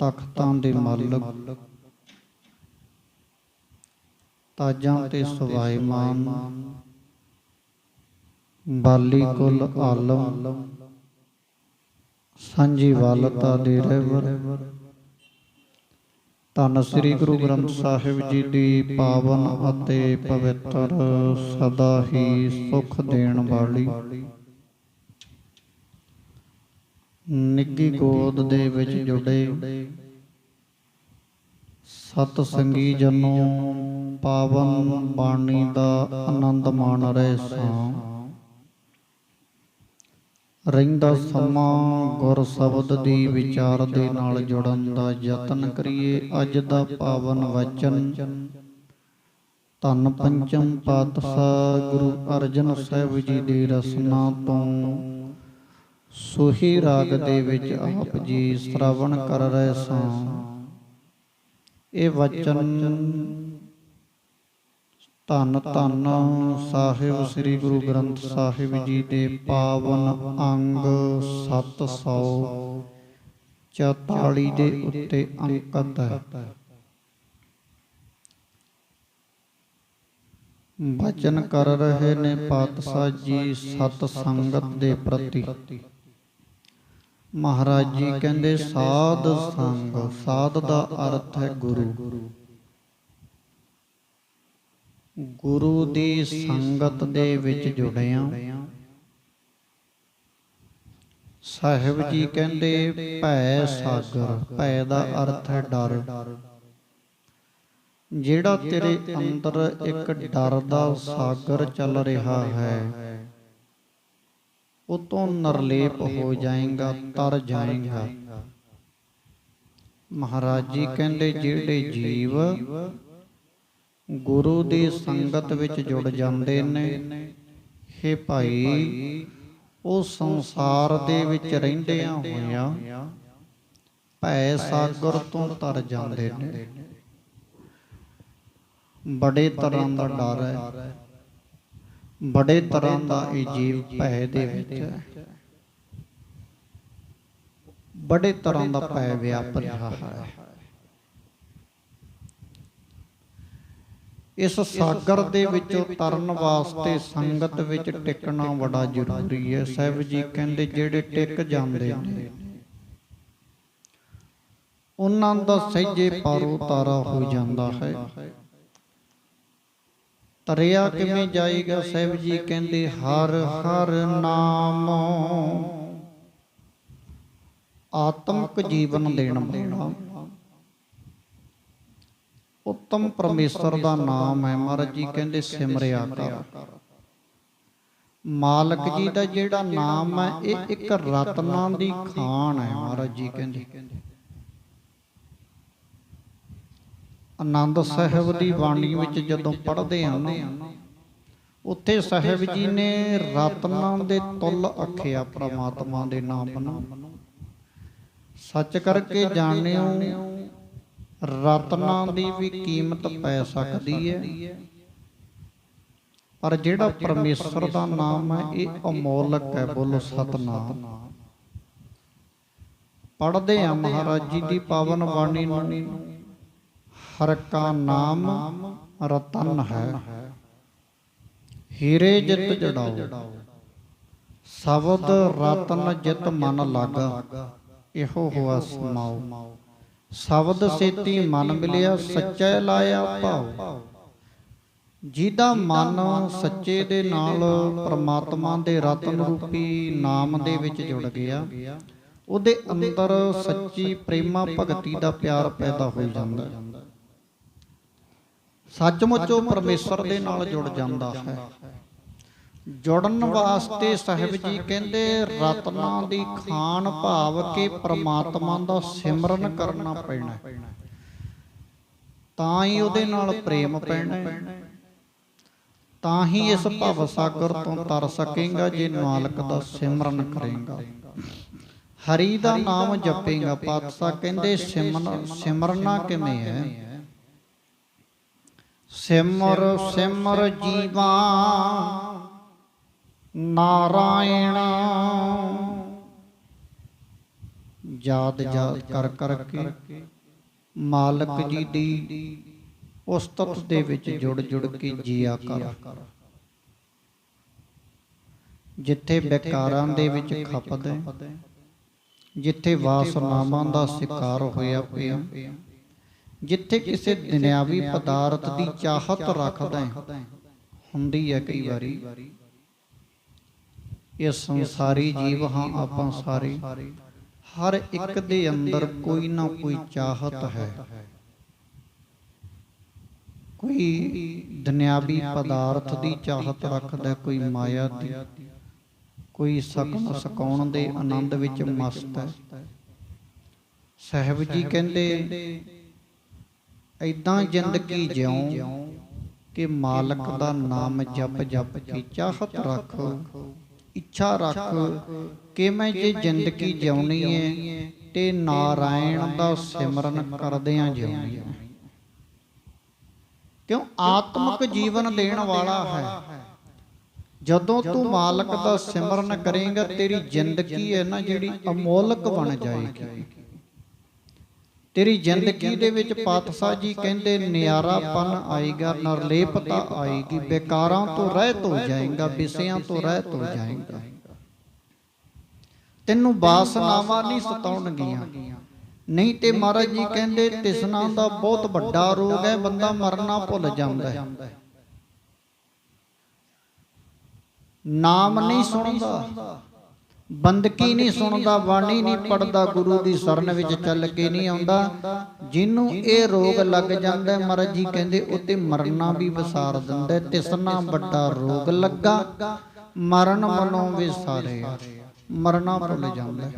ਤਖਤਾਂ ਦੇ ਮਾਲਕ। ਤਾਜਾਂ ਤੇ ਸੁਭਾਈਮਾਨ ਬਾਲੀ ਕੁਲ ਆਲਮ। ਸਾਂਝੀ ਵਾਲਤਾ ਦੇ ਰਹਿਬਰ ਧੰਨ ਸ੍ਰੀ ਗੁਰੂ ਗ੍ਰੰਥ ਸਾਹਿਬ ਜੀ ਦੀ ਪਾਵਨ ਅਤੇ ਪਵਿੱਤਰ ਸਦਾ ਹੀ ਸੁਖ ਦੇਣ ਵਾਲੀ। ਨਿੱਗੀ ਗੋਦ ਦੇ ਵਿੱਚ ਜੁੜੇ। ਸਤ ਸੰਗੀ ਜਨੋ ਪਾਵਨ ਬਾਣੀ ਦਾ ਆਨੰਦ ਮਾਣ ਰਹੇ ਸਾਂ। ਰਹਿੰਦਾ ਸਮਾਂ ਗੁਰ ਸ਼ਬਦ ਦੀ ਵਿਚਾਰ ਦੇ ਨਾਲ ਜੁੜਨ ਦਾ ਯਤਨ ਕਰੀਏ। ਅੱਜ ਦਾ ਪਾਵਨ ਵਚਨ ਧੰਨ ਪੰਚਮ ਪਾਤਸ਼ਾਹ ਗੁਰੂ ਅਰਜਨ ਸਾਹਿਬ ਜੀ ਦੀ ਰਸਨਾ ਤੋਂ ਸੋਹੀ ਰਾਗ ਦੇ ਵਿੱਚ ਆਪ ਜੀ ਸ਼ਰਵਣ ਕਰ ਰਹੇ ਸਾਂ। ਇਹ ਵਚਨ ਧੰਨ ਧੰਨ ਸਾਹਿਬ ਸ੍ਰੀ ਗੁਰੂ ਗ੍ਰੰਥ ਸਾਹਿਬ ਜੀ ਦੇ ਪਾਵਨ ਅੰਗ 744 ਦੇ ਉੱਤੇ ਅੰਕਿਤ ਹੈ। ਵਚਨ ਕਰ ਰਹੇ ਨੇ ਪਾਤਸ਼ਾਹ ਜੀ ਸਤ ਸੰਗਤ ਦੇ ਪ੍ਰਤੀ। ਮਹਾਰਾਜ ਜੀ ਕਹਿੰਦੇ ਸਾਧ ਸੰਗ ਸਾਧ ਦਾ ਅਰਥ ਹੈ ਗੁਰੂ। ਗੁਰੂ। ਦੀ ਸੰਗਤ ਦੇ ਵਿੱਚ ਜੁੜਿਆ। ਸਾਹਿਬ ਜੀ ਕਹਿੰਦੇ ਭੈ ਸਾਗਰ ਭੈ ਦਾ ਅਰਥ ਹੈ ਡਰ। ਜਿਹੜਾ ਤੇਰੇ ਅੰਦਰ ਇੱਕ ਡਰ ਦਾ ਸਾਗਰ ਚੱਲ ਰਿਹਾ ਹੈ ਉਹ ਤੋਂ ਨਰਲੇਪ ਹੋ ਜਾਏਗਾ ਤਰ ਜਾਏਗਾ। ਮਹਾਰਾਜ ਜੀ ਕਹਿੰਦੇ ਜਿਹੜੇ ਜੀਵ ਗੁਰੂ ਦੀ ਸੰਗਤ ਵਿੱਚ ਜੁੜ ਜਾਂਦੇ ਨੇ हे ਭਾਈ ਉਹ ਸੰਸਾਰ ਦੇ ਵਿੱਚ ਰਹਿੰਦਿਆਂ ਹੋਇਆਂ ਭੈ ਸਾਗਰ ਤੋਂ ਤਰ ਜਾਂਦੇ ਨੇ। ਬੜੇ ਤਰ੍ਹਾਂ ਦਾ ਡਰ ਹੈ। ਬੜੇ ਤਰ੍ਹਾਂ ਦਾ ਇਹ ਜੀਵ ਭੈ ਦੇ ਵਿੱਚ ਹੈ। ਬੜੇ ਤਰ੍ਹਾਂ ਦਾ ਭੈ ਵਿਆਪ ਰਿਹਾ ਹੈ। ਇਸ ਸਾਗਰ ਦੇ ਵਿੱਚੋਂ ਤਰਨ ਵਾਸਤੇ ਸੰਗਤ ਵਿੱਚ ਟਿਕਣਾ ਬੜਾ ਜ਼ਰੂਰੀ ਹੈ। ਸਾਹਿਬ ਜੀ ਕਹਿੰਦੇ, ਜਿਹੜੇ ਟਿਕ ਜਾਂਦੇ ਨੇ, ਉਹਨਾਂ ਦਾ ਸਹਿਜੇ ਪਾਰੋ ਤਾਰਾ ਹੋ ਜਾਂਦਾ ਹੈ। ਤਰਿਆ ਕਿਵੇਂ ਜਾਏਗਾ? ਸਾਹਿਬ ਜੀ ਕਹਿੰਦੇ ਹਰ ਹਰ ਨਾਮ ਆਤਮਿਕ ਜੀਵਨ ਦੇਣ ਵਾਲਾ। ਉੱਤਮ ਪਰਮੇਸ਼ਰ ਦਾ ਨਾਮ ਹੈ। ਮਹਾਰਾਜ ਜੀ ਕਹਿੰਦੇ ਸਿਮਰਿਆ ਕਰ। ਮਾਲਕ ਜੀ ਦਾ ਜਿਹੜਾ ਨਾਮ ਹੈ ਇਹ ਇੱਕ ਰਤਨਾਂ ਦੀ ਖਾਨ ਹੈ। ਮਹਾਰਾਜ ਜੀ ਕਹਿੰਦੇ। ਆਨੰਦ ਸਾਹਿਬ ਦੀ ਬਾਣੀ ਵਿੱਚ ਜਦੋਂ ਪੜ੍ਹਦੇ ਹਾਂ ਨਾ, ਉੱਥੇ ਸਾਹਿਬ ਜੀ ਨੇ ਰਤਨਾਂ ਦੇ ਤੁੱਲ ਆਖਿਆ ਪ੍ਰਮਾਤਮਾ ਦੇ ਨਾਮ ਨੂੰ। ਸੱਚ ਕਰਕੇ ਜਾਣਿਓ, ਰਤਨਾਂ ਦੀ ਵੀ ਕੀਮਤ ਪੈ ਸਕਦੀ ਹੈ। ਪਰ ਜਿਹੜਾ ਪਰਮੇਸ਼ਰ ਦਾ ਨਾਮ ਹੈ, ਇਹ ਅਮੋਲਕ ਹੈ ਬੋਲੋ ਸਤਨਾਮ। ਪੜ੍ਹਦੇ ਆ ਮਹਾਰਾਜ ਜੀ ਦੀ ਪਾਵਨ ਬਾਣੀ ਨੂੰ। ਹਰ ਕਾ ਨਾਮ ਰਤਨ ਹੈ। ਹੀਰੇ ਜਿਤ ਜੜਾਓ, ਸ਼ਬਦ ਰਤਨ ਜਿਤ ਮਨ ਲਾਗਾ, ਇਹੋ ਹੋਆ ਸਮਾਉ ਸ਼ਬਦ ਸੇਤੀ ਮਨ ਮਿਲਿਆ, ਸੱਚੈ ਲਾਇਆ ਭਾਉ ਜਿਹਦਾ ਮਨ ਸੱਚੇ ਦੇ ਨਾਲ ਪ੍ਰਮਾਤਮਾ ਦੇ ਰਤਨ ਰੂਪੀ ਨਾਮ ਦੇ ਵਿੱਚ ਜੁੜ ਗਿਆ, ਉਹਦੇ ਅੰਦਰ ਸੱਚੀ ਪ੍ਰੇਮਾ ਭਗਤੀ ਦਾ ਪਿਆਰ ਪੈਦਾ ਹੋ ਜਾਂਦਾ। ਹੈ ਸੱਚਮੁੱਚ ਉਹ ਪਰਮੇਸ਼ਰ ਦੇ ਨਾਲ ਜੁੜ ਜਾਂਦਾ ਹੈ। ਜੁੜਨ ਵਾਸਤੇ ਸਾਹਿਬ ਜੀ ਕਹਿੰਦੇ ਰਤਨਾਂ ਦੀ ਖਾਨ ਭਾਵ ਕੇ ਪ੍ਰਮਾਤਮਾ ਦਾ ਸਿਮਰਨ ਕਰਨਾ ਪੈਣਾ ਤਾਂ ਹੀ ਉਹਦੇ ਨਾਲ ਪ੍ਰੇਮ ਪੈਣਾ ਤਾਂ ਹੀ ਇਸ ਭਵ ਸਾਗਰ ਤੋਂ ਤਰ ਸਕੇਗਾ ਜੇ ਮਾਲਕ ਦਾ ਸਿਮਰਨ ਕਰੇਗਾ। ਹਰੀ ਦਾ ਨਾਮ ਜਪੇਗਾ ਪਾਤਸ਼ਾਹ ਕਹਿੰਦੇ ਸਿਮਰਨ ਸਿਮਰਨਾ ਕਿਵੇਂ ਹੈ? ਸਿਮਰ ਸਿਮਰ ਜੀਵਾ। ਨਾਰਾਇਣ। ਯਾਦ ਯਾਦ ਕਰ ਕਰਕੇ ਮਾਲਕ ਜੀ ਦੀ ਉਸਤਤ ਦੇ ਵਿੱਚ ਜੁੜ ਜੁੜ ਕੇ ਜੀਆ ਕਰ। ਜਿੱਥੇ ਵਿਕਾਰਾਂ ਦੇ ਵਿੱਚ ਖਪਦਾ ਜਿੱਥੇ ਵਾਸਨਾਵਾਂ ਦਾ ਸ਼ਿਕਾਰ ਹੋਇਆ ਪਿਆ। ਜਿੱਥੇ ਕਿਸੇ ਦੁਨਿਆਵੀ ਪਦਾਰਥ ਦੀ ਚਾਹਤ ਰੱਖਦਾ ਹੈ। ਹੁੰਦੀ ਹੈ ਕਈ ਵਾਰੀ। ਇਹ ਸੰਸਾਰੀ ਜੀਵ ਹਾਂ ਆਪਾਂ ਸਾਰੇ। ਹਰ ਇੱਕ ਦੇ ਅੰਦਰ ਕੋਈ ਨਾ ਕੋਈ ਚਾਹਤ ਹੈ। ਕੋਈ ਦੁਨਿਆਵੀ ਪਦਾਰਥ ਦੀ ਚਾਹਤ ਰੱਖਦਾ ਕੋਈ ਮਾਇਆ ਦੀ। ਕੋਈ ਸਕਣ ਸਕਾਉਣ ਦੇ ਆਨੰਦ ਵਿੱਚ ਮਸਤ ਹੈ। ਸਾਹਿਬ ਜੀ ਕਹਿੰਦੇ ਐਦਾਂ ਜ਼ਿੰਦਗੀ ਜਿਉਂ ਕਿ ਮਾਲਕ ਦਾ ਨਾਮ ਜਪ ਜਪ ਕੇ ਚਾਹਤ ਰੱਖ ਇੱਛਾ ਰੱਖ ਕਿ ਮੈਂ ਜੇ ਜ਼ਿੰਦਗੀ ਜਿਉਣੀ ਹੈ ਤੇ ਨਾਰਾਇਣ ਦਾ ਸਿਮਰਨ ਕਰਦਿਆਂ ਜਿਉਣੀ ਹੈ ਕਿਉਂ? ਆਤਮਿਕ ਜੀਵਨ ਦੇਣ ਵਾਲਾ ਹੈ। ਜਦੋਂ ਤੂੰ ਮਾਲਕ ਦਾ ਸਿਮਰਨ ਕਰੇਂਗਾ ਤੇਰੀ ਜ਼ਿੰਦਗੀ ਹੈ ਨਾ ਜਿਹੜੀ ਅਮੋਲਕ ਬਣ ਜਾਏਗੀ। ਤੇਰੀ ਜ਼ਿੰਦਗੀ ਦੇ ਵਿੱਚ ਪਾਤਸ਼ਾਹ ਜੀ ਕਹਿੰਦੇ ਨਿਆਰਾਪਨ ਆਏਗਾ ਨਿਰਲੇਪਤਾ ਆਏਗੀ ਬੇਕਾਰਾਂ ਤੋਂ ਰਹਿਤ ਹੋ ਜਾਏਗਾ ਵਿਸਿਆਂ ਤੋਂ ਰਹਿਤ ਹੋ ਜਾਏਗਾ। ਤੈਨੂੰ ਬਾਸਨਾਵਾਂ ਨਹੀਂ ਸਤਾਉਣਗੀਆਂ। ਨਹੀਂ ਤੇ ਮਹਾਰਾਜ ਜੀ ਕਹਿੰਦੇ ਤਿਸਨਾ ਦਾ ਬਹੁਤ ਵੱਡਾ ਰੋਗ ਹੈ ਬੰਦਾ ਮਰਨਾ ਭੁੱਲ ਜਾਂਦਾ ਹੈ। ਨਾਮ ਨਹੀਂ ਸੁਣਦਾ। ਬੰਦਕੀ ਨਹੀਂ ਸੁਣਦਾ, ਬਾਣੀ ਨਹੀਂ ਪੜਦਾ ਗੁਰੂ ਦੀ ਸ਼ਰਨ ਵਿੱਚ ਚੱਲ ਕੇ ਨਹੀਂ ਆਉਂਦਾ। ਜਿਹਨੂੰ ਇਹ ਰੋਗ ਲੱਗ ਜਾਂਦਾ, ਮਹਾਰਾਜ ਜੀ ਕਹਿੰਦੇ, ਉੱਤੇ ਮਰਨਾ ਵੀ ਵਿਸਾਰ ਦਿੰਦਾ ਤਿਸਨਾ ਵੱਡਾ ਰੋਗ ਲੱਗਾ। ਮਰਨ ਮਨੋਂ ਵਿਸਾਰੇ ਮਰਨਾ ਭੁੱਲ ਜਾਂਦਾ ਹੈ।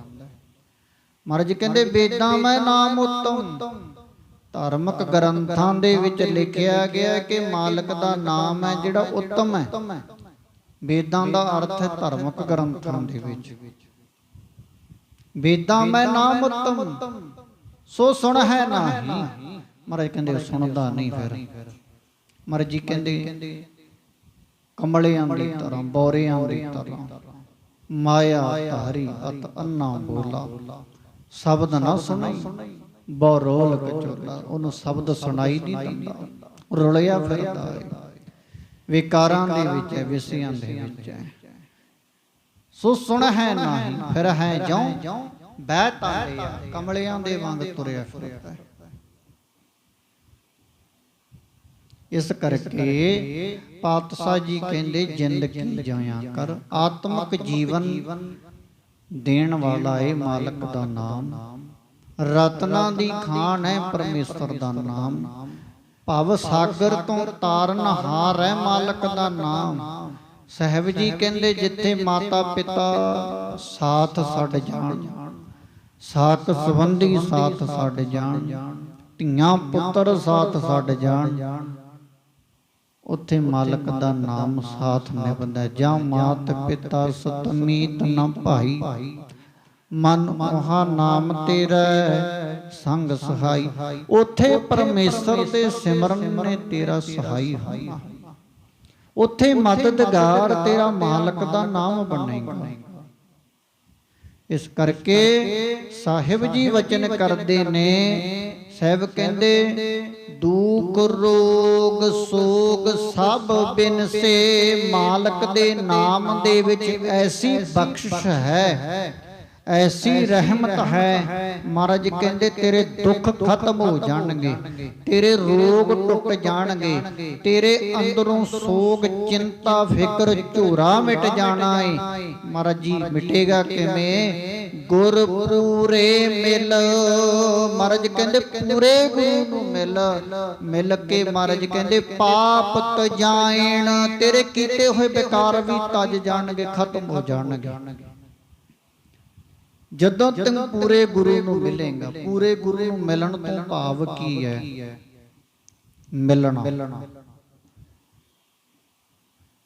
ਮਹਾਰਾਜ ਕਹਿੰਦੇ, ਵੇਦਾਂ ਮੈਂ ਨਾਮ ਉਤਮ। ਧਾਰਮਿਕ ਗ੍ਰੰਥਾਂ ਦੇ ਵਿੱਚ ਲਿਖਿਆ ਗਿਆ ਹੈ ਕਿ ਮਾਲਕ ਦਾ ਨਾਮ ਹੈ ਜਿਹੜਾ ਉੱਤਮ ਹੈ। ਵੇਦਾਂ ਦਾ ਅਰਥ ਹੈ ਧਾਰਮਿਕ ਗ੍ਰੰਥਾਂ ਦੇ ਵਿੱਚ। ਵੇਦਾਂ ਮੈਂ ਨਾਮ ਉਤਮ ਸੋ ਸੁਣ ਹੈ ਨਹੀਂ। ਮਹਾਰਾਜ ਕਹਿੰਦੇ ਸੁਣਦਾ ਨਹੀਂ ਫਿਰ। ਮਹਾਰਾਜ ਜੀ ਕਹਿੰਦੇ ਕਮਲਿਆਂ ਦੀ ਤਰ੍ਹਾਂ ਬੋਰਿਆਂ ਦੀ ਤਰ੍ਹਾਂ। ਮਾਇਆ ਧਾਰੀ ਅਤ ਅੰਨਾ ਬੋਲਾ। ਸ਼ਬਦ ਨਾ ਸੁਣਾਈ। ਬੋ ਰੋਲ ਕਚੋਲਾ। ਉਹਨੂੰ ਸ਼ਬਦ ਸੁਣਾਈ ਨਹੀਂ ਦਿੰਦਾ। ਰੁਲਿਆ ਫਿਰਦਾ ਹੈ ਵਿਕਾਰਾਂ ਦੇ ਵਿੱਚ ਹੈ, ਵਿਸਿਆਂ ਦੇ ਵਿੱਚ ਹੈ। ਸੋ ਸੁਣ ਹੈ ਨਹੀਂ, ਫਿਰ ਹੈ ਜਿਉ, ਬਹਿ ਤਾਰਿਆ ਕਮਲਿਆਂ ਦੇ ਵਾਂਗ ਤੁਰਿਆ ਫਿਰਦਾ ਇਸ ਕਰਕੇ ਪਾਤਸ਼ਾਹ ਜੀ ਕਹਿੰਦੇ ਜਿੰਦ ਜ਼ਿੰਦਗੀ ਜਾਇਆ ਕਰ, ਆਤਮਿਕ ਜੀਵਨ ਦੇਣ ਵਾਲਾ ਏ ਮਾਲਕ ਦਾ ਨਾਮ। ਰਤਨਾ ਦੀ ਖਾਨ ਹੈ ਪਰਮੇਸ਼ਰ ਦਾ ਨਾਮ। ਭਵ ਸਾਗਰ ਤੋਂ ਤਾਰਨ ਹਾਰ ਹੈ ਮਾਲਕ ਦਾ ਨਾਮ। ਸਹਿਬ ਜੀ ਕਹਿੰਦੇ, ਜਿੱਥੇ ਮਾਤਾ ਪਿਤਾ ਸਾਥ ਛੱਡ ਜਾਣ ਸਾਕ ਸੰਬੰਧੀ ਸਾਥ ਛੱਡ ਜਾਣ, ਧੀਆਂ ਪੁੱਤਰ ਸਾਥ ਛੱਡ ਜਾਣ, ਉੱਥੇ ਮਾਲਕ ਦਾ ਨਾਮ ਸਾਥ ਨਿਭਦਾ ਜਾਂ ਮਾਤ ਪਿਤਾ ਸਤਮੀਤ ਨ ਭਾਈ ਮਨ ਮੋਹਾ ਨਾਮ ਤੇਰਾ, ਸੰਗ ਸਹਾਈ। ਉਥੇ ਪਰਮੇਸ਼ਰ ਦੇ ਸਿਮਰਨ ਨੇ ਤੇਰਾ ਸਹਾਈ ਹੋਣਾ। ਉਥੇ ਮਦਦਗਾਰ ਤੇਰਾ ਮਾਲਕ ਦਾ ਨਾਮ ਬਣੇਗਾ। ਇਸ ਕਰਕੇ ਸਾਹਿਬ ਜੀ ਵਚਨ ਕਰਦੇ ਨੇ, ਸਾਹਿਬ ਕਹਿੰਦੇ, ਦੂਖ, ਰੋਗ, ਸੋਗ ਸਭ ਬਿਨ ਸੇ ਮਾਲਕ ਦੇ ਨਾਮ ਦੇ ਵਿੱਚ ਐਸੀ ਬਖਸ਼ਿਸ਼ ਹੈ। ਐਸੀ ਰਹਿਮਤ ਹੈ ਮਹਾਰਾਜ ਕਹਿੰਦੇ ਤੇਰੇ ਦੁੱਖ ਖਤਮ ਹੋ ਜਾਣਗੇ ਤੇਰੇ ਰੋਗ ਟੁੱਟ ਜਾਣਗੇ। ਤੇਰੇ ਅੰਦਰੋਂ ਸੋਗ ਚਿੰਤਾ ਫਿਕਰ ਝੂਰਾ ਮਿਟ ਜਾਣਾ ਏ। ਮਹਾਰਾਜ ਜੀ ਮਿਟੇਗਾ ਕਿਵੇਂ? ਗੁਰ ਪੂਰੇ ਮਿਲ। ਮਹਾਰਾਜ ਕਹਿੰਦੇ ਪੂਰੇ ਗੁਰੂ ਨੂੰ ਮਿਲ। ਮਿਲ। ਕੇ ਮਹਾਰਾਜ ਕਹਿੰਦੇ ਪਾਪ ਤਜਾਇਣ ਤੇਰੇ ਕੀਤੇ ਹੋਏ ਬੇਕਾਰ ਵੀ ਤਜ ਜਾਣਗੇ ਖਤਮ ਹੋ ਜਾਣਗੇ। ਜਦੋਂ ਤੂੰ ਪੂਰੇ ਗੁਰੂ ਨੂੰ ਮਿਲੇਗਾ ਪੂਰੇ ਗੁਰੂ ਨੂੰ ਮਿਲਣ ਤੋਂ ਭਾਵ ਕੀ ਹੈ? ਮਿਲਣਾ।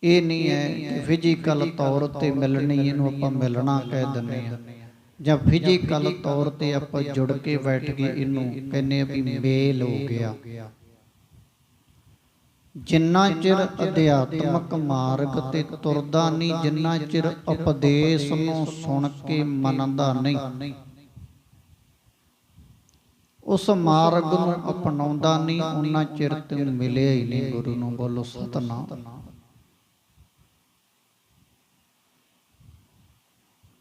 ਇਹ ਨਹੀਂ ਹੈ ਕਿ ਫਿਜ਼ੀਕਲ ਤੌਰ ਤੇ ਮਿਲਣੀ ਇਹਨੂੰ ਆਪਾਂ ਮਿਲਣਾ ਕਹਿ ਦਿੰਦੇ ਆ ਜਾਂ ਫਿਜ਼ੀਕਲ ਤੌਰ ਤੇ ਆਪਾਂ ਜੁੜ ਕੇ ਬੈਠ ਕੇ ਇਹਨੂੰ ਕਹਿੰਦੇ ਆ ਵੀ ਮੇਲ ਹੋ ਗਿਆ। ਜਿੰਨਾ ਚਿਰ ਅਧਿਆਤਮਕ ਮਾਰਗ ਤੇ ਤੁਰਦਾ ਨਹੀਂ, ਜਿੰਨਾ ਚਿਰ ਉਪਦੇਸ਼ ਨੂੰ ਸੁਣ ਕੇ ਮੰਨਦਾ ਨਹੀਂ। ਉਸ ਮਾਰਗ ਨੂੰ ਅਪਣਾਉਂਦਾ ਨਹੀਂ ਉਹਨਾਂ ਚਿਰ ਤੈਨੂੰ ਮਿਲਿਆ ਹੀ ਨਹੀਂ ਗੁਰੂ ਨੂੰ। ਬੋਲੋ, ਸਤਨਾਮ।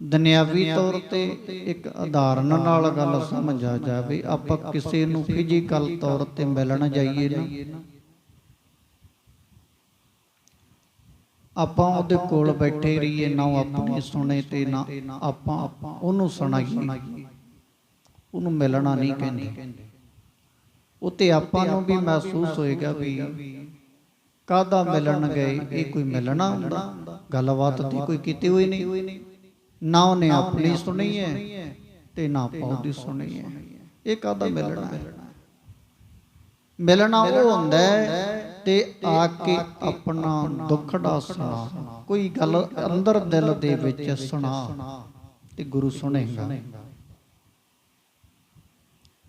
ਦੁਨਿਆਵੀ ਤੌਰ ਤੇ ਇੱਕ ਉਦਾਹਰਨ ਨਾਲ ਗੱਲ ਸਮਝ ਆ ਜਾਵੇ, ਆਪਾਂ ਕਿਸੇ ਨੂੰ ਫਿਜ਼ੀਕਲ ਤੌਰ ਤੇ ਮਿਲਣ ਜਾਈਏ ਨਾ। ਆਪਾਂ ਉਹਦੇ ਕੋਲ ਬੈਠੇ ਰਹੀਏ, ਨਾ ਉਹ ਆਪਣੇ ਸੁਣੇ ਤੇ ਨਾ ਆਪਾਂ ਉਹਨੂੰ ਸੁਣਾਈਏ। ਉਹਨੂੰ ਮਿਲਣਾ ਨਹੀਂ ਕਹਿੰਦੇ। ਉਤੇ ਆਪਾਂ ਨੂੰ ਵੀ ਮਹਿਸੂਸ ਹੋਏਗਾ ਵੀ ਕਾਦਾ ਮਿਲਣ ਗਏ, ਇਹ ਕੋਈ ਮਿਲਣਾ ਹੁੰਦਾ। ਗੱਲਬਾਤ ਦੀ ਕੋਈ ਕੀਤੀ ਹੋਈ ਨਹੀਂ। ਨਾ ਉਹਨੇ ਆਪਣੀ ਸੁਣੀ ਹੈ ਤੇ ਨਾ ਆਪਾਂ ਉਹਦੀ ਸੁਣੀ ਹੈ ਇਹ ਕਾਦਾ ਮਿਲਣਾ ਮਿਲਣਾ ਉਹ ਹੁੰਦਾ ਹੈ ਤੇ ਆ ਕੇ ਆਪਣਾ ਦੁੱਖੜਾ ਸੁਣਾ। ਕੋਈ ਗੱਲ ਅੰਦਰ ਦਿਲ ਦੇ ਵਿੱਚ ਸੁਣਾ ਤੇ ਗੁਰੂ ਸੁਣੇਗਾ।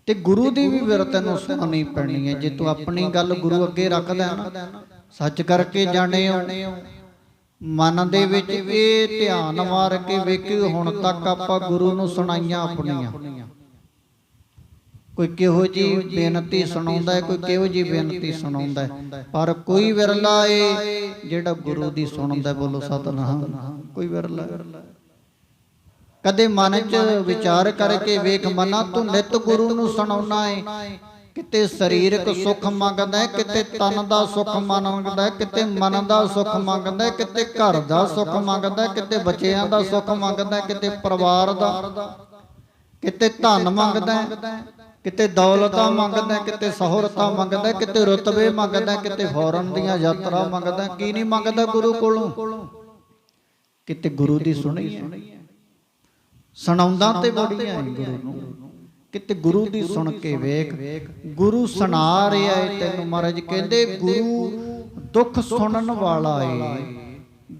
ਤੇ ਗੁਰੂ ਦੀ ਵੀ ਵਿਰਤ ਤੈਨੂੰ ਸੁਣਨੀ ਪੈਣੀ ਹੈ। ਜੇ ਤੂੰ ਆਪਣੀ ਗੱਲ ਗੁਰੂ ਅੱਗੇ ਰੱਖਦਾ ਹੈ ਨਾ, ਸੱਚ ਕਰਕੇ ਜਾਣੇ ਹੋ ਮਨ ਦੇ ਵਿੱਚ ਇਹ ਧਿਆਨ ਮਾਰ ਕੇ ਵੇਖਿਓ, ਹੁਣ ਤੱਕ ਆਪਾਂ ਗੁਰੂ ਨੂੰ ਸੁਣਾਈਆਂ ਆਪਣੀਆਂ। ਕੋਈ ਕਿਹੋ ਜੀ ਬੇਨਤੀ ਸੁਣਾਉਂਦਾ ਹੈ, ਕੋਈ ਕਿਹੋ ਜੀ ਬੇਨਤੀ ਸੁਣਾਉਂਦਾ ਹੈ। ਪਰ ਕੋਈ ਵਿਰਲਾ ਏ ਜਿਹੜਾ ਗੁਰੂ ਦੀ ਸੁਣਦਾ ਬੋਲੋ ਸਤਨਾਮ ਕੋਈ ਵਿਰਲਾ ਕਦੇ ਮਨ 'ਚ ਵਿਚਾਰ ਕਰਕੇ ਵੇਖ, ਮਨਾ ਤੂੰ ਨਿਤ ਗੁਰੂ ਨੂੰ ਸੁਣਾਉਣਾ ਏ। ਕਿਤੇ ਸਰੀਰਕ ਸੁੱਖ ਮੰਗਦਾ ਹੈ, ਕਿਤੇ ਤਨ ਦਾ ਸੁੱਖ ਮੰਗਦਾ ਹੈ, ਕਿਤੇ ਮਨ ਦਾ ਸੁੱਖ ਮੰਗਦਾ ਹੈ, ਕਿਤੇ ਘਰ ਦਾ ਸੁੱਖ ਮੰਗਦਾ ਹੈ, ਕਿਤੇ ਬੱਚਿਆਂ ਦਾ ਸੁੱਖ ਮੰਗਦਾ ਹੈ, ਕਿਤੇ ਪਰਿਵਾਰ ਦਾ, ਕਿਤੇ ਧਨ ਮੰਗਦਾ ਹੈ। ਕਿਤੇ ਦੌਲਤਾਂ ਮੰਗਦਾ, ਕਿਤੇ ਸਹੂਲਤਾਂ ਮੰਗਦਾ, ਕਿਤੇ ਰੁਤਬੇ ਮੰਗਦਾ, ਕਿਤੇ ਫੌਰਨ ਦੀਆਂ ਯਾਤਰਾ ਮੰਗਦਾ, ਕੀ ਨਹੀਂ ਮੰਗਦਾ ਗੁਰੂ ਕੋਲੋਂ? ਕਿਤੇ ਗੁਰੂ ਦੀ ਸੁਣੀ ਹੈ। ਸੁਣਾਉਂਦਾ ਤੇ ਬੜੀਆਂ ਹੈ ਗੁਰੂ ਨੂੰ। ਕਿਤੇ ਗੁਰੂ ਦੀ ਸੁਣ ਕੇ ਵੇਖ, ਗੁਰੂ ਸੁਣਾ ਰਿਹਾ ਏ ਤੈਨੂੰ ਮਹਾਰਾਜ, ਕਹਿੰਦੇ ਗੁਰੂ ਦੁੱਖ ਸੁਣਨ ਵਾਲਾ ਏ,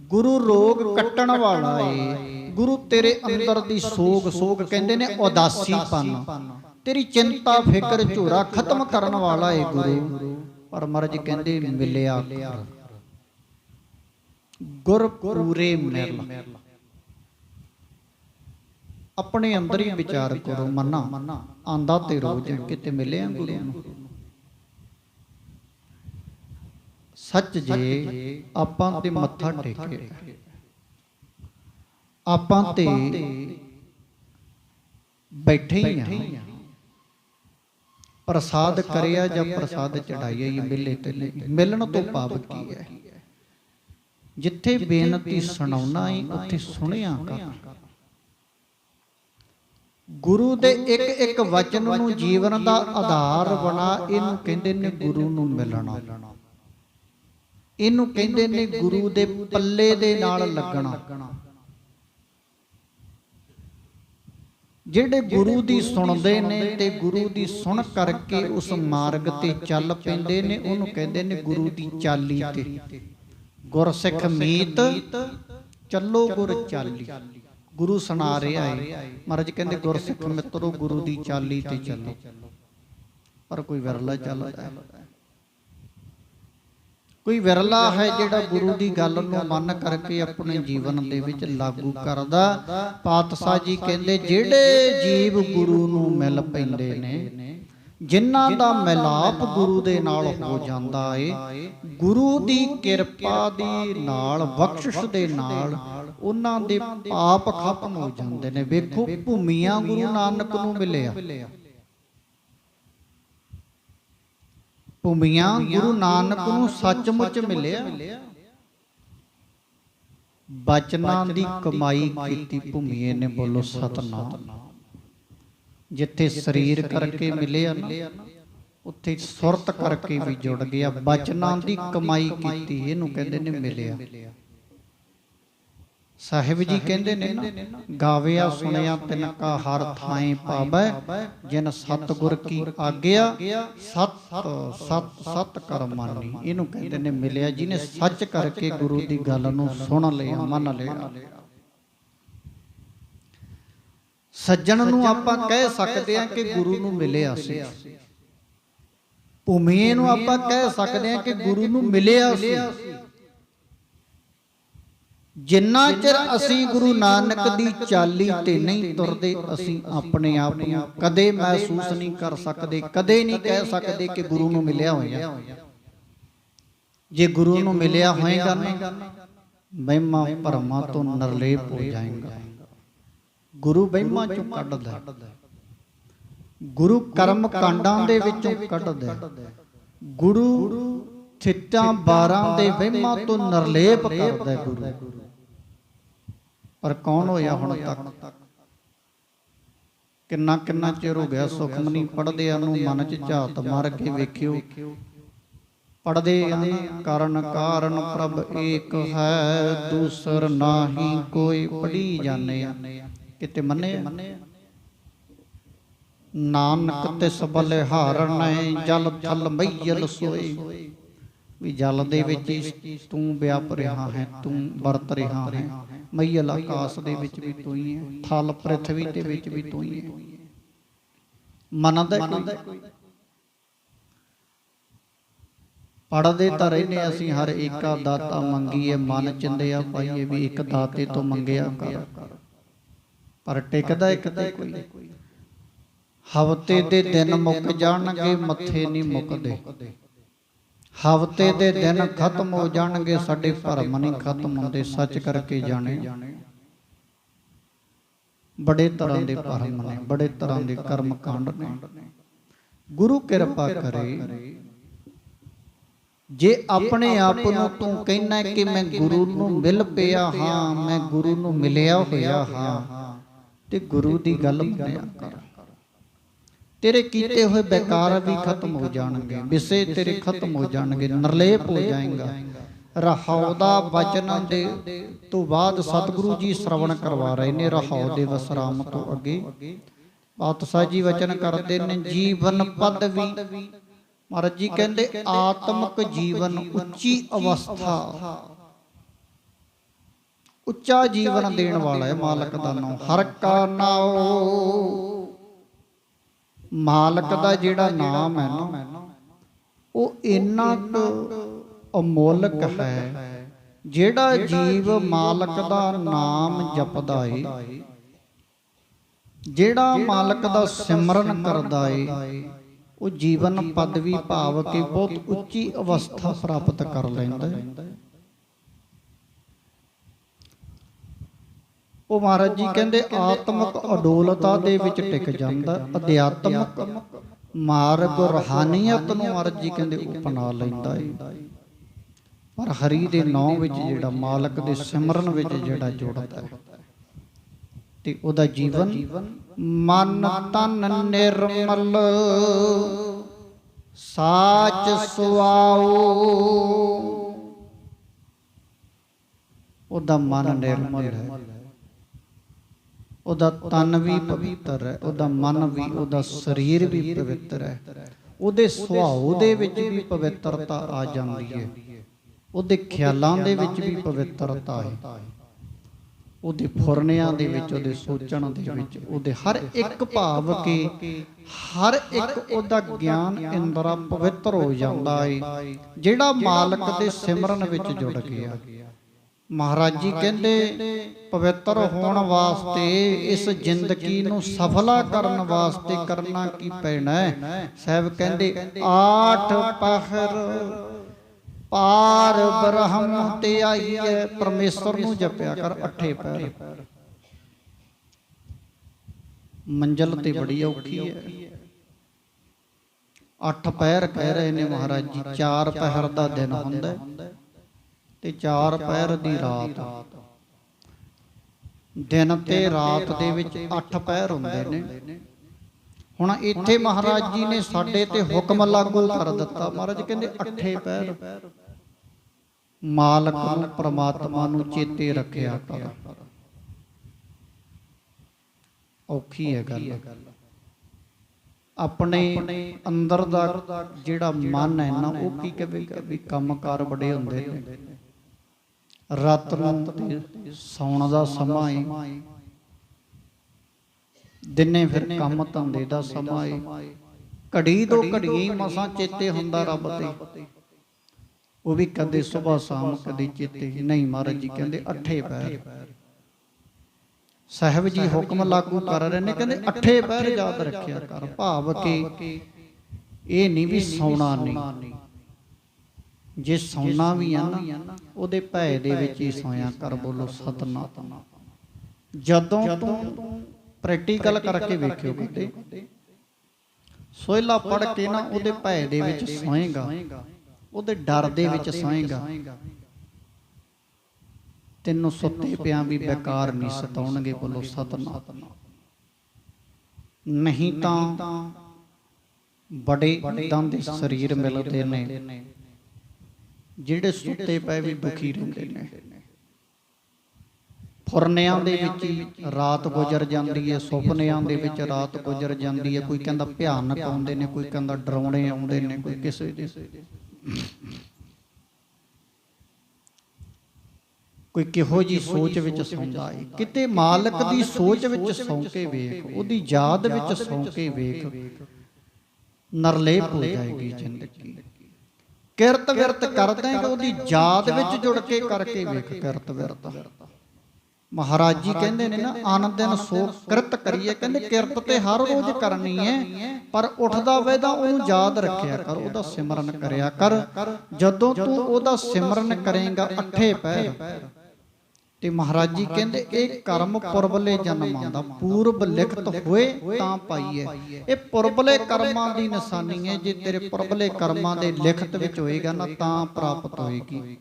ਗੁਰੂ ਰੋਗ ਕੱਟਣ ਵਾਲਾ ਏ, ਗੁਰੂ ਤੇਰੇ ਅੰਦਰ ਦੀ ਸੋਗ ਸੋਗ ਕਹਿੰਦੇ ਨੇ ਉਦਾਸੀਪਨ। ਤੇਰੀ ਚਿੰਤਾ, ਫਿਕਰ, ਝੋਰਾ ਖਤਮ ਕਰਨ ਵਾਲਾ ਏ ਗੁਰੂ। ਪਰ ਮਹਾਰਾਜ ਕਹਿੰਦੇ, ਮਿਲਿਆ ਕਰ। ਗੁਰ ਪੂਰੇ ਮਿਲ ਆਪਣੇ ਅੰਦਰ ਹੀ ਵਿਚਾਰ ਕਰੋ, ਮੰਨਾ। ਆਂਦਾ ਤੇ ਰੋਜ਼ ਕਿਤੇ ਮਿਲਿਆ ਗੁਰੂ ਨੂੰ। ਸੱਚ ਜੇ, ਆਪਾਂ ਤੇ ਮੱਥਾ ਟੇਕੇ। ਆਪਾਂ ਤੇ ਬੈਠੇ ਹੀ ਆ। ਪ੍ਰਸਾਦ ਕਰਿਆ ਜਾਂ ਪ੍ਰਸਾਦ ਚੜਾਈਆ ਇਹ ਮਿਲੇ ਤੇ ਨਹੀਂ ਮਿਲਣ ਤੋਂ ਭਾਵ ਕੀ ਹੈ? ਜਿੱਥੇ ਬੇਨਤੀ ਸੁਣਾਉਣਾ ਹੀ ਉੱਥੇ ਸੁਣਿਆ ਕਰ। ਗੁਰੂ ਦੇ ਇੱਕ ਇੱਕ ਵਚਨ ਨੂੰ ਜੀਵਨ ਦਾ ਆਧਾਰ ਬਣਾ ਇਹਨੂੰ ਕਹਿੰਦੇ ਨੇ ਗੁਰੂ ਨੂੰ ਮਿਲਣਾ। ਇਹਨੂੰ ਕਹਿੰਦੇ ਨੇ ਗੁਰੂ ਦੇ ਪੱਲੇ ਦੇ ਨਾਲ ਲੱਗਣਾ। ਜਿਹੜੇ ਗੁਰੂ ਦੀ ਸੁਣਦੇ ਨੇ ਤੇ ਗੁਰੂ ਦੀ ਸੁਣ ਕਰਕੇ ਉਸ ਮਾਰਗ ਤੇ ਚੱਲ ਪੈਂਦੇ ਨੇ ਉਹਨੂੰ ਕਹਿੰਦੇ ਨੇ ਗੁਰੂ ਦੀ ਚਾਲੀ ਤੇ। ਗੁਰਸਿੱਖ ਮੀਤ ਚੱਲੋ ਗੁਰ ਚਾਲੀ। ਗੁਰੂ ਸੁਣਾ ਰਿਹਾ ਏ। ਮਹਾਰਾਜ ਕਹਿੰਦੇ ਗੁਰਸਿੱਖ ਮਿੱਤਰੋ ਗੁਰੂ ਦੀ ਚਾਲੀ ਤੇ ਚੱਲੋ ਪਰ ਕੋਈ ਵਿਰਲਾ ਚੱਲਦਾ ਹੈ ਕੋਈ ਵਿਰਲਾ ਹੈ ਜਿਹੜਾ ਗੁਰੂ ਦੀ ਗੱਲ ਨੂੰ ਮੰਨ ਕਰਕੇ ਆਪਣੇ ਜੀਵਨ ਦੇ ਵਿੱਚ ਲਾਗੂ ਕਰਦਾ। ਪਾਤਸ਼ਾਹ ਜੀ ਕਹਿੰਦੇ ਜਿਹੜੇ ਜੀਵ ਗੁਰੂ ਨੂੰ ਮਿਲ ਪੈਂਦੇ ਨੇ ਜਿਨ੍ਹਾਂ ਦਾ ਮਿਲਾਪ ਗੁਰੂ ਦੇ ਨਾਲ ਹੋ ਜਾਂਦਾ ਏ। ਗੁਰੂ ਦੀ ਕਿਰਪਾ ਦੀ ਨਾਲ ਬਖਸ਼ਿਸ਼ ਦੇ ਨਾਲ ਉਹਨਾਂ ਦੇ ਪਾਪ ਖਤਮ ਹੋ ਜਾਂਦੇ ਨੇ। ਵੇਖੋ ਭੂਮੀਆਂ ਗੁਰੂ ਨਾਨਕ ਨੂੰ ਮਿਲਿਆ। ਭੂਮੀਆਂ ਗੁਰੂ ਨਾਨਕ ਨੂੰ ਸੱਚਮੁੱਚ ਮਿਲਿਆ। ਬਚਨਾਂ ਦੀ ਕਮਾਈ ਕੀਤੀ ਭੂਮੀਏ ਨੇ ਬੋਲੋ ਸਤਨਾਮ। ਜਿੱਥੇ ਸਰੀਰ ਕਰਕੇ ਮਿਲਿਆ ਨਾ ਉੱਥੇ ਸੁਰਤ ਕਰਕੇ ਵੀ ਜੁੜ ਗਿਆ ਬਚਨਾਂ ਦੀ ਕਮਾਈ ਕੀਤੀ ਇਹਨੂੰ ਕਹਿੰਦੇ ਨੇ ਮਿਲਿਆ। ਸਾਹਿਬ ਜੀ ਕਹਿੰਦੇ ਨੇ ਨਾ ਗਾਵਿਆ ਸੁਣਿਆ ਤਿਨ ਕਾ ਹਰ ਥਾਏ ਪਾਵੈ ਜਿਨ ਸਤਗੁਰ ਕੀ ਆਗਿਆ ਸਤ ਸਤ ਸਤ ਕਰ ਮਾਨੀ। ਇਹਨੂੰ ਕਹਿੰਦੇ ਨੇ ਮਿਲਿਆ ਜਿਹਨੇ ਸੱਚ ਕਰਕੇ ਗੁਰੂ ਦੀ ਗੱਲ ਨੂੰ ਸੁਣ ਲਿਆ ਮੰਨ ਲਿਆ। ਸੱਜਣ ਨੂੰ ਆਪਾਂ ਕਹਿ ਸਕਦੇ ਹਾਂ ਕਿ ਗੁਰੂ ਨੂੰ ਮਿਲਿਆ ਸੀ। ਭੂਮੀਏ ਨੂੰ ਆਪਾਂ ਕਹਿ ਸਕਦੇ ਹਾਂ ਕਿ ਗੁਰੂ ਨੂੰ ਮਿਲਿਆ ਸੀ। ਜਿੰਨਾ ਚਿਰ ਅਸੀਂ ਗੁਰੂ ਨਾਨਕ ਦੀ ਚਾਲੀ ਤੇ ਨਹੀਂ ਤੁਰਦੇ ਅਸੀਂ ਆਪਣੇ ਆਪ ਨੂੰ ਕਦੇ ਮਹਿਸੂਸ ਨਹੀਂ ਕਰ ਸਕਦੇ ਕਦੇ ਨਹੀਂ ਕਹਿ ਸਕਦੇ ਕਿ ਗੁਰੂ ਨੂੰ ਮਿਲਿਆ ਹੋਇਆ। ਜੇ ਗੁਰੂ ਨੂੰ ਮਿਲਿਆ ਹੋਏਗਾ ਨਾ ਮਹਿਮਾ ਭਰਮਾਂ ਤੋਂ ਨਰਲੇਪ ਹੋ ਜਾਏਗਾ। ਗੁਰੂ ਬਹਿਮਾ ਚੋਂ ਕੱਢਦਾ। ਗੁਰੂ ਕਰਮ ਕਾਂਡਾਂ ਦੇ ਵਿੱਚੋਂ ਕੱਢਦਾ। ਗੁਰੂ ਥਿੱਤਾਂ 12 ਦੇ ਵਹਿਮਾਂ ਤੋਂ ਨਰਲੇਪ ਕਰਦਾ ਗੁਰੂ। ਪਰ ਕੌਣ ਹੋਇਆ ਹੁਣ ਤੱਕ? ਕਿੰਨਾ ਕਿੰਨਾ ਚਿਰ ਹੋ ਗਿਆ ਸੁਖਮਨੀ ਪੜਦੇ ਆ ਨੂੰ ਮਨ ਚ ਝਾਤ ਮਾਰ ਕੇ ਵੇਖਿਓ। ਪੜਦੇ ਕਾਰਨ ਕਾਰਨ ਪ੍ਰਭ ਏਕ ਹੈ ਦੂਸਰ ਨਾਹੀ ਕੋਈ ਪੜੀ ਜਾਣੇ ਕਿਤੇ ਮੰਨੇ ਨਾਨਕ ਤਿਸ ਬਲਿਹਾਰਣੈ ਜਲ ਥਲ ਮਈਲ ਸੋਈ ਵੀ ਜਲ ਦੇ ਵਿੱਚ ਤੂੰ ਵਿਆਪ ਰਿਹਾ ਹੈ ਤੂੰ ਵਰਤ ਰਿਹਾ ਹੈ। ਮਈਲ ਆਕਾਸ਼ ਦੇ ਵਿੱਚ ਵੀ ਤੂੰ ਹੀ ਹੈ ਥਲ ਪ੍ਰithvi ਦੇ ਵਿੱਚ ਵੀ ਤੂੰ ਹੀ ਹੈ। ਮਨ ਦਾ ਕੋਈ? ਪੜਦੇ ਤਾਂ ਰਹਿੰਦੇ ਅਸੀਂ ਹਰ ਏਕਾ ਦਾਤਾ ਮੰਗੀਏ ਮਨ ਚਿੰਦਿਆ ਪਾਈਏ ਵੀ ਇੱਕ ਦਾਤੇ ਤੋਂ ਮੰਗਿਆ ਕਰ। ਪਰ ਟਿਕਦਾ ਇੱਕ ਤੇ ਕੋਈ। ਹਫ਼ਤੇ ਦੇ ਦਿਨ ਮੁੱਕ ਜਾਣਗੇ ਮੱਥੇ ਨਹੀਂ ਮੁੱਕਦੇ। ਹਫ਼ਤੇ ਦੇ ਦਿਨ ਖਤਮ ਹੋ ਜਾਣਗੇ, ਸਾਡੇ ਭਰਮ ਨਹੀਂ ਖਤਮ ਹੁੰਦੇ, ਸੱਚ ਕਰਕੇ ਜਾਣੇ। ਬੜੇ ਤਰ੍ਹਾਂ ਦੇ ਭਰਮ ਨੇ, ਬੜੇ ਤਰ੍ਹਾਂ ਦੇ ਕਰਮ ਕਾਂਡ ਨੇ। ਗੁਰੂ ਕਿਰਪਾ ਕਰੇ, ਜੇ ਆਪਣੇ ਆਪ ਨੂੰ ਤੂੰ ਕਹਿਣਾ ਕਿ ਮੈਂ ਗੁਰੂ ਨੂੰ ਮਿਲ ਪਿਆ ਹਾਂ, ਮੈਂ ਗੁਰੂ ਨੂੰ ਮਿਲਿਆ ਹੋਇਆ ਹਾਂ, ਤੇ ਗੁਰੂ ਦੀ ਗੱਲ ਮੰਨਿਆ ਕਰ। ਤੇਰੇ ਕੀਤੇ ਹੋਏ ਬੇਕਾਰ ਵੀ ਖਤਮ ਹੋ ਜਾਣਗੇ। ਵਿਸੇ ਤੇਰੇ ਖਤਮ ਹੋ ਜਾਣਗੇ। ਨਰਲੇਪ ਹੋ ਜਾਏਗਾ। ਰਹਾਉ ਦਾ ਬਚਨ ਦੇ ਤੋਂ ਬਾਅਦ ਸਤਿਗੁਰੂ ਜੀ ਸ਼ਰਵਣ ਕਰਵਾ ਰਹੇ ਨੇ ਰਹਾਉ ਦੇ ਵਸਰਾਮ ਤੋਂ ਅੱਗੇ। ਪਾਤਸ਼ਾਹ ਜੀ ਵਚਨ ਕਰਦੇ ਨੇ ਜੀਵਨ ਪਦਵੀ। ਮਹਾਰਾਜ ਜੀ ਕਹਿੰਦੇ ਆਤਮਿਕ ਜੀਵਨ ਉੱਚੀ ਅਵਸਥਾ। ਉੱਚਾ ਜੀਵਨ ਦੇਣ ਵਾਲਾ ਹੈ ਮਾਲਕ ਦਾ ਨਾਮ। ਹਰ ਕਾ ਨਾਉ। ਮਾਲਕ ਦਾ ਜਿਹੜਾ ਨਾਮ ਹੈ ਨਾ, ਉਹ ਇੰਨਾ ਕੁ ਅਮੋਲਕ ਹੈ, ਜਿਹੜਾ ਜੀਵ ਮਾਲਕ ਦਾ ਨਾਮ ਜਪਦਾ ਏ, ਜਿਹੜਾ ਮਾਲਕ ਦਾ ਸਿਮਰਨ ਕਰਦਾ ਏ, ਉਹ ਜੀਵਨ ਪਦਵੀ ਭਾਵ ਕੇ ਬਹੁਤ ਉੱਚੀ ਅਵਸਥਾ ਪ੍ਰਾਪਤ ਕਰ ਲੈਂਦਾ ਹੈ ਉਹ ਮਹਾਰਾਜ ਜੀ ਕਹਿੰਦੇ ਆਤਮਿਕ ਅਡੋਲਤਾ ਦੇ ਵਿੱਚ ਟਿਕ ਜਾਂਦਾ, ਅਧਿਆਤਮਿਕ ਮਾਰਗ ਰੂਹਾਨੀਅਤ ਨੂੰ ਮਹਾਰਾਜ ਜੀ ਕਹਿੰਦੇ ਉਹ ਲੈਂਦਾ ਹੈ ਪਰ ਹਰੀ ਦੇ ਨਾਮ ਵਿੱਚ ਜਿਹੜਾ ਮਾਲਕ ਦੇ ਸਿਮਰਨ ਵਿੱਚ ਜਿਹੜਾ ਜੁੜਦਾ ਹੈ ਤੇ ਉਹਦਾ ਜੀਵਨ ਮਨ ਤਨ ਨਿਰਮਲ ਸਾਚ ਸੁਆਓ ਉਹਦਾ ਮਨ ਨਿਰਮਲ ਹੈ ਉਹਦਾ ਤਨ ਵੀ ਪਵਿੱਤਰ ਹੈ, ਉਹਦਾ ਮਨ ਵੀ, ਉਹਦਾ ਸਰੀਰ ਵੀ ਪਵਿੱਤਰ ਹੈ। ਉਹਦੇ ਸੁਭਾਅ ਦੇ ਵਿੱਚ ਵੀ ਪਵਿੱਤਰਤਾ ਆ ਜਾਂਦੀ ਹੈ। ਉਹਦੇ ਖਿਆਲਾਂ ਦੇ ਵਿੱਚ ਵੀ ਪਵਿੱਤਰਤਾ ਹੈ। ਉਹਦੇ ਫੁਰਨਿਆਂ ਦੇ ਵਿੱਚ, ਉਹਦੇ ਸੋਚਣ ਦੇ ਵਿੱਚ, ਉਹਦੇ ਹਰ ਇੱਕ ਭਾਵ ਕੇ ਹਰ ਇੱਕ ਉਹਦਾ ਗਿਆਨ ਇੰਦਰਾ ਪਵਿੱਤਰ ਹੋ ਜਾਂਦਾ ਹੈ, ਜਿਹੜਾ ਮਾਲਕ ਦੇ ਸਿਮਰਨ ਵਿੱਚ ਜੁੜ ਗਿਆ। ਮਹਾਰਾਜ ਜੀ ਕਹਿੰਦੇ ਪਵਿੱਤਰ ਹੋਣ ਵਾਸਤੇ ਇਸ ਜ਼ਿੰਦਗੀ ਨੂੰ ਸਫਲਾ ਕਰਨ ਵਾਸਤੇ ਕਰਨਾ ਕੀ ਪੈਣਾ ਹੈ? ਸਾਹਿਬ ਕਹਿੰਦੇ ਆਠ ਪਹਰ ਪਾਰ ਬ੍ਰਹਮ ਤੇ ਆਈਏ ਪਰਮੇਸ਼ਰ ਨੂੰ ਜਪਿਆ ਕਰ ਅੱਠੇ ਪੈਰ ਮੰਜ਼ਲ ਤੇ ਬੜੀ ਔਖੀ ਹੈ। ਅੱਠ ਪੈਰ ਕਹਿ ਰਹੇ ਨੇ ਮਹਾਰਾਜ ਜੀ ਚਾਰ ਪਹਿਰ ਦਾ ਦਿਨ ਹੁੰਦਾ ਹੈ। ਤੇ ਚਾਰ ਪਹਿਰ ਦੀ ਰਾਤ। ਦਿਨ ਤੇ ਰਾਤ ਦੇ ਵਿੱਚ ਅੱਠ ਪਹਿਰ ਹੁੰਦੇ ਨੇ। ਹੁਣ ਇੱਥੇ ਮਹਾਰਾਜ ਜੀ ਨੇ ਸਾਡੇ ਤੇ ਹੁਕਮ ਲਾਗੂ ਕਰ ਦਿੱਤਾ। ਮਹਾਰਾਜ ਕਹਿੰਦੇ ਅੱਠੇ ਪਹਿਰ ਮਾਲਕ ਨੂੰ ਪ੍ਰਮਾਤਮਾ ਨੂੰ ਚੇਤੇ ਰੱਖਿਆ ਕਰ। ਔਖੀ ਹੈ ਗੱਲ। ਆਪਣੇ ਅੰਦਰ ਦਾ ਜਿਹੜਾ ਮਨ ਹੈ ਨਾ ਉਹ ਕੀ ਕਹੇਗਾ ਵੀ ਕੰਮਕਾਰ ਬੜੇ ਹੁੰਦੇ ਨੇ। ਰਾਤ ਨੂੰ ਸੌਣ ਦਾ ਸਮਾਂ ਹੈ ਦਿਨੇ ਫਿਰ ਕੰਮ ਧੰਦੇ ਦਾ ਸਮਾਂ ਹੈ ਘੜੀ ਤੋਂ ਘੜੀ ਮਸਾਂ ਚੇਤੇ ਹੁੰਦਾ ਰੱਬ ਤੇ। ਉਹ ਵੀ ਕਦੇ ਸਵੇਰ ਸ਼ਾਮ ਕਦੇ ਚੇਤੇ ਨਹੀਂ ਮਹਾਰਾਜ ਜੀ ਕਹਿੰਦੇ ਅੱਠੇ ਪੈਰ। ਸਾਹਿਬ ਜੀ ਹੁਕਮ ਲਾਗੂ ਕਰ ਰਹੇ ਨੇ ਕਹਿੰਦੇ ਅੱਠੇ ਪੈਰ ਯਾਦ ਰੱਖਿਆ ਕਰ ਭਾਵ ਕਿ ਇਹ ਨਹੀਂ ਵੀ ਸੌਣਾ ਨਹੀਂ। ਜੇ ਸੌਣਾ ਵੀ ਆ ਨਾ ਉਹਦੇ ਭੈ ਦੇ ਵਿੱਚ ਹੀ ਸੋਇਆ ਕਰ ਬੋਲੋ ਸਤਨਾਮ। ਜਦੋਂ ਤੂੰ ਪ੍ਰੈਕਟੀਕਲ ਕਰਕੇ ਵੇਖਿਓ ਕਿਤੇ ਸੋਇਲਾ ਪੜ ਕੇ ਨਾ ਉਹਦੇ ਭੈ ਦੇ ਵਿੱਚ ਸੋਏਗਾ। ਉਹਦੇ ਡਰ ਦੇ ਵਿੱਚ ਸੋਏਗਾ। ਤੈਨੂੰ ਸੁੱਤੇ ਪਿਆਂ ਵੀ ਬੇਕਾਰ ਨਹੀਂ ਸਤਾਉਣਗੇ ਬੋਲੋ ਸਤਨਾਮ। ਨਹੀਂ ਤਾਂ ਬੜੇ ਦੰਦ ਸਰੀਰ ਮਿਲਦੇ ਨੇ। ਜਿਹੜੇ ਸੁੱਤੇ ਪਏ ਵੀ ਦੁਖੀ ਰਹਿੰਦੇ ਨੇ। ਫੁਰਨਿਆਂ ਦੇ ਵਿੱਚ ਹੀ ਰਾਤ ਗੁਜ਼ਰ ਜਾਂਦੀ ਹੈ ਸੁਪਨਿਆਂ ਦੇ ਵਿੱਚ ਰਾਤ ਗੁਜ਼ਰ ਜਾਂਦੀ ਹੈ ਕੋਈ ਕਹਿੰਦਾ ਭਿਆਨਕ ਆਉਂਦੇ ਨੇ ਕੋਈ ਕਹਿੰਦਾ ਡਰਾਉਣੇ ਆਉਂਦੇ ਨੇ ਕੋਈ ਕਿਸੇ ਦੇ। ਕੋਈ ਕਿਹੋ ਜੀ ਸੋਚ ਵਿੱਚ ਸੌਂਦਾ ਏ। ਕਿਤੇ ਮਾਲਕ ਦੀ ਸੋਚ ਵਿੱਚ ਸੌਂ ਕੇ ਵੇਖ ਉਹਦੀ ਯਾਦ ਵਿੱਚ ਸੌਂ ਕੇ ਵੇਖ। ਨਰਲੇਪ ਹੋ ਜਾਏਗੀ ਜ਼ਿੰਦਗੀ। ਕਿਰਤ ਵਿਰਤ ਕਰਦੇ ਕਿ ਉਹਦੀ ਯਾਦ ਵਿੱਚ ਜੁੜ ਕੇ ਕਰਕੇ ਵੇਖ ਕਿਰਤ ਵਿਰਤ। ਮਹਾਰਾਜ ਜੀ ਕਹਿੰਦੇ ਨੇ ਨਾ ਆਨੰਦ ਦਿਨ ਸੋ ਕਿਰਤ ਕਰੀਏ। ਕਹਿੰਦੇ ਕਿਰਤ ਤੇ ਹਰ ਰੋਜ਼ ਕਰਨੀ ਹੈ ਪਰ ਉੱਠਦਾ ਵੇਦਾ ਉਹਨੂੰ ਯਾਦ ਰੱਖਿਆ ਕਰ ਉਹਦਾ ਸਿਮਰਨ ਕਰਿਆ ਕਰ। ਜਦੋਂ ਤੂੰ ਉਹਦਾ ਸਿਮਰਨ ਕਰੇਗਾ ਅੱਠੇ ਪੈਰ। ਤੇ ਮਹਾਰਾਜ ਜੀ ਕਹਿੰਦੇ ਇਹ ਕਰਮ ਪੁਰਬਲੇ ਜਨਮਾਂ ਦਾ ਪੂਰਬ ਲਿਖਤ ਹੋਏ ਤਾਂ ਪਾਈਏ। ਇਹ ਪੁਰਬਲੇ ਕਰਮਾਂ ਦੀ ਨਿਸ਼ਾਨੀ ਹੈ ਜੇ ਤੇਰੇ ਪੁਰਬਲੇ ਕਰਮਾਂ ਦੇ ਲਿਖਤ ਵਿੱਚ ਹੋਏਗਾ ਨਾ ਤਾਂ ਪ੍ਰਾਪਤ ਹੋਏਗੀ।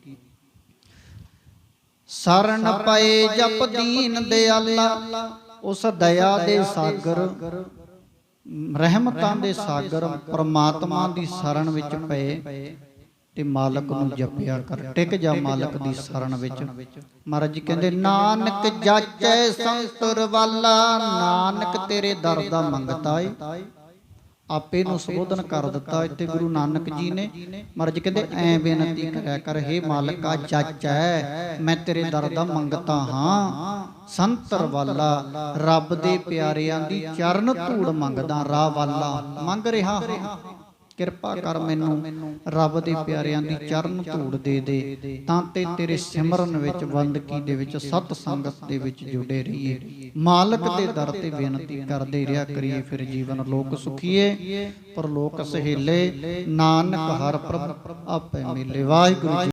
ਸਰਨ ਪਏ ਜਪ ਦੀਨ ਦਿਆਲਾ ਉਸ ਦਇਆ ਦੇ ਸਾਗਰ ਰਹਿਮਤਾਂ ਦੇ ਸਾਗਰ ਪ੍ਰਮਾਤਮਾ ਦੀ ਸ਼ਰਨ ਵਿੱਚ ਪਏ। ਤੇ ਮਾਲਕ ਨੂੰ ਜਪਿਆ ਕਰ। ਟਿਕ ਜਾ ਮਾਲਕ ਦੀ ਸ਼ਰਨ ਵਿੱਚ। ਮਹਾਰਾਜ ਜੀ ਕਹਿੰਦੇ ਨਾਨਕ ਜਾਚੈ ਸੰਤਰ ਵਾਲਾ ਨਾਨਕ ਤੇਰੇ ਦਰ ਦਾ ਮੰਗਤਾ ਏ ਆਪੇ ਨੂੰ ਸੰਬੋਧਨ ਕਰ ਦਿੱਤਾ ਇੱਥੇ ਗੁਰੂ ਨਾਨਕ ਜੀ ਨੇ। ਮਹਾਰਾਜ ਕਹਿੰਦੇ ਐ ਬੇਨਤੀ ਕਰਿਆ ਕਰ ਹੇ ਮਾਲਕਾ ਚਾਚੈ ਮੈਂ ਤੇਰੇ ਦਰ ਦਾ ਮੰਗਤਾ ਹਾਂ। ਸੰਤਰ ਵਾਲਾ ਰੱਬ ਦੇ ਪਿਆਰਿਆਂ ਦੀ ਚਰਨ ਧੂੜ ਮੰਗਦਾ ਰਾਹ ਵਾਲਾ। ਮੰਗ ਰਿਹਾ ਹਾਂ। ਕਿਰਪਾ ਕਰ ਮੈਨੂੰ ਰੱਬ ਦੇ ਪਿਆਰਿਆਂ ਦੀ ਚਰਨ ਧੂੜ ਦੇ ਦੇ ਤਾਂ ਤੇ ਤੇਰੇ ਸਿਮਰਨ ਵਿੱਚ ਬੰਦਗੀ ਦੇ ਵਿੱਚ ਸਤ ਸੰਗਤ ਦੇ ਵਿੱਚ ਜੁੜੇ ਰਹੀਏ। ਮਾਲਕ ਦੇ ਦਰ ਤੇ ਬੇਨਤੀ ਕਰਦੇ ਰਿਹਾ ਕਰੀਏ ਫਿਰ ਜੀਵਨ ਲੋਕ ਸੁਖੀਏ। ਪਰ ਲੋਕ ਸਹੇਲੇ ਨਾਨਕ ਹਰ ਪ੍ਰਭ ਆਪੇ ਮਿਲੇ। ਵਾਹਿਗੁਰੂ